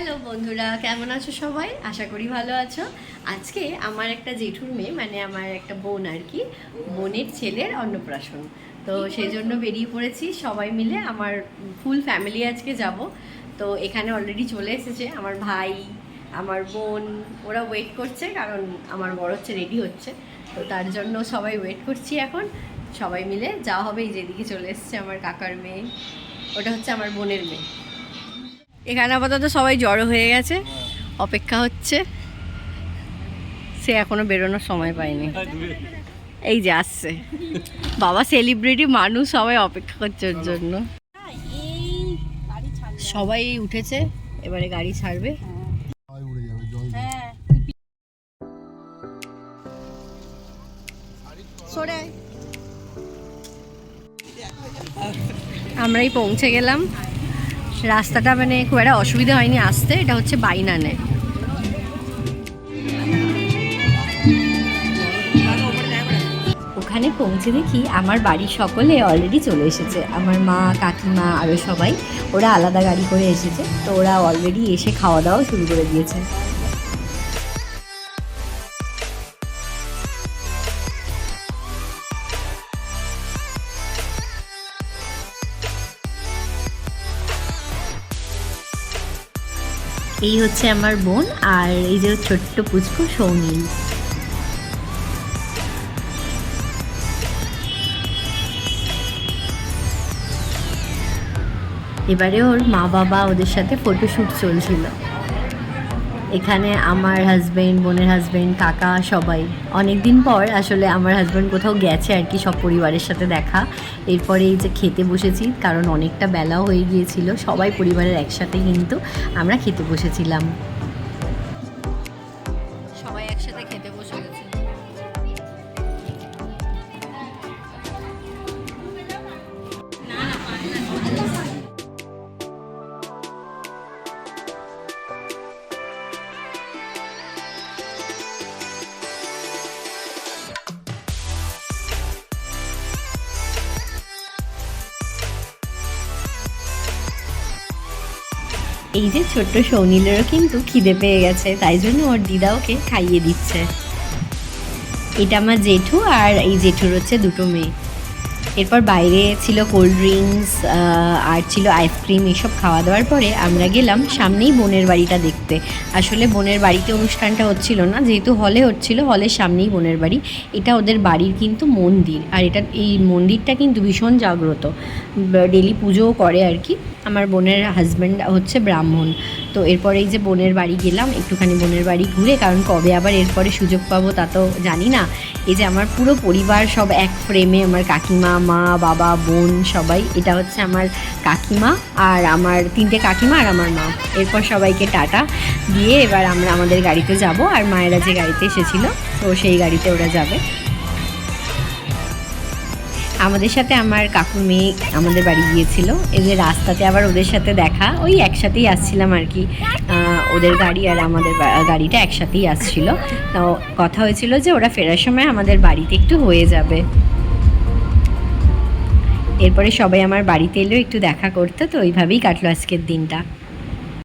Hello বন্ধুরা, কেমন আছো সবাই? আশা করি ভালো আছো। আজকে আমার একটা জেঠুর মেয়ে মানে আমার একটা বোন আর কি, বোনের ছেলের অন্নপ্রাশন। তো সেই জন্য বেরিয়ে পড়েছি, সবাই মিলে আমার ফুল ফ্যামিলি আজকে যাব। তো এখানে অলরেডি চলে এসেছে আমার ভাই, আমার বোন, ওরা ওয়েট করছে কারণ আমার বড় হচ্ছে রেডি হচ্ছে। তো তার জন্য সবাই ওয়েট করছি এখন। সবাই মিলে যাওয়া হবে, এই যেদিকে চলে এসেছে আমার কাকার মেয়ে। ওটা হচ্ছে আমার বোনের মেয়ে। এখানে আপাতত সবাই জড়ো হয়ে গেছে। অপেক্ষা হচ্ছে। সে এখনও বেরোনোর সময় পায়নি। এই যে আসছে। বাবা সেলিব্রিটি মানুষ সবাই অপেক্ষা করছে ওর জন্য। সবাই উঠেছে, এবারে গাড়ি ছাড়বে। আমরাই পৌঁছে গেলাম। রাস্তাটা মানে খুব একটা অসুবিধা হয়নি আসতে, এটা হচ্ছে বাইনানে। ওখানে পৌঁছে দেখি আমার বাড়ির সকলে অলরেডি চলে এসেছে। আমার মা, কাকিমা আরও সবাই, ওরা আলাদা গাড়ি করে এসেছে, তো ওরা অলরেডি এসে খাওয়া দাওয়া শুরু করে দিয়েছে। এই হচ্ছে আমার বোন আর এই যে ছোট্ট পুচকু সৌমিল। এবারে ওর মা বাবা ওদের সাথে ফটোশ্যুট চলছিল। এখানে আমার হাজবেন্ড বোনের হাজবেন্ড কাকা সবাই। অনেক দিন পর আসলে আমার হাজব্যান্ড কোথাও গেছে আর কি সব পরিবারের সাথে দেখা। এরপরে এই যে খেতে বসেছি, কারণ অনেকটা বেলাও হয়ে গিয়েছিল, সবাই পরিবারের একসাথে কিন্তু আমরা খেতে বসেছিলাম। এই যে ছোট্ট সৌনীলেরও কিন্তু খিদে পেয়ে গেছে, তাই জন্য ওর দিদা ওকে খাইয়ে দিচ্ছে। এটা আমার জেঠু আর এই জেঠুর হচ্ছে দুটো মেয়ে। এরপর বাইরে ছিল কোল্ড ড্রিঙ্কস আর ছিল আইসক্রিম এসব খাওয়া দাওয়ার পরে আমরা গেলাম সামনেই বোনের বাড়িটা দেখতে। আসলে বোনের বাড়িতে অনুষ্ঠানটা হচ্ছিল না, যেহেতু হলে হচ্ছিল, হলের সামনেই বোনের বাড়ি। এটা ওদের বাড়ির কিন্তু মন্দির, আর এটা, এই মন্দিরটা কিন্তু ভীষণ জাগ্রত। ডেলি পুজোও করে আর কি। আমার বোনের হাজব্যান্ড হচ্ছে ব্রাহ্মণ। তো এরপরে এই যে বোনের বাড়ি গেলাম, একটুখানি বোনের বাড়ি ঘুরে, কারণ কবে আবার এরপরে সুযোগ পাবো তা তো জানি না। এই যে আমার পুরো পরিবার সব এক ফ্রেমে আমার কাকিমা, মা, বাবা, বোন সবাই, এটা হচ্ছে আমার কাকিমা আর আমার তিনটে কাকিমা আর আমার মা। এরপর সবাইকে টাটা দিয়ে এবার আমরা আমাদের গাড়িতে যাব। আর মায়েরা যে গাড়িতে এসেছিল, তো সেই গাড়িতে ওরা যাবে। আমাদের সাথে আমার কাকুর মেয়ে আমাদের বাড়ি গিয়েছিল। এই যে রাস্তাতে আবার ওদের সাথে দেখা, ওই একসাথেই আসছিলাম আর কি। ওদের গাড়ি আর আমাদের গাড়িটা একসাথেই আসছিল। তো কথা হয়েছিল যে ওরা ফেরার সময় আমাদের বাড়িতে একটু হয়ে যাবে। এরপরে সবাই আমার বাড়িতে এলেও একটু দেখা করতে, তো ওইভাবেই কাটলো আজকের দিনটা।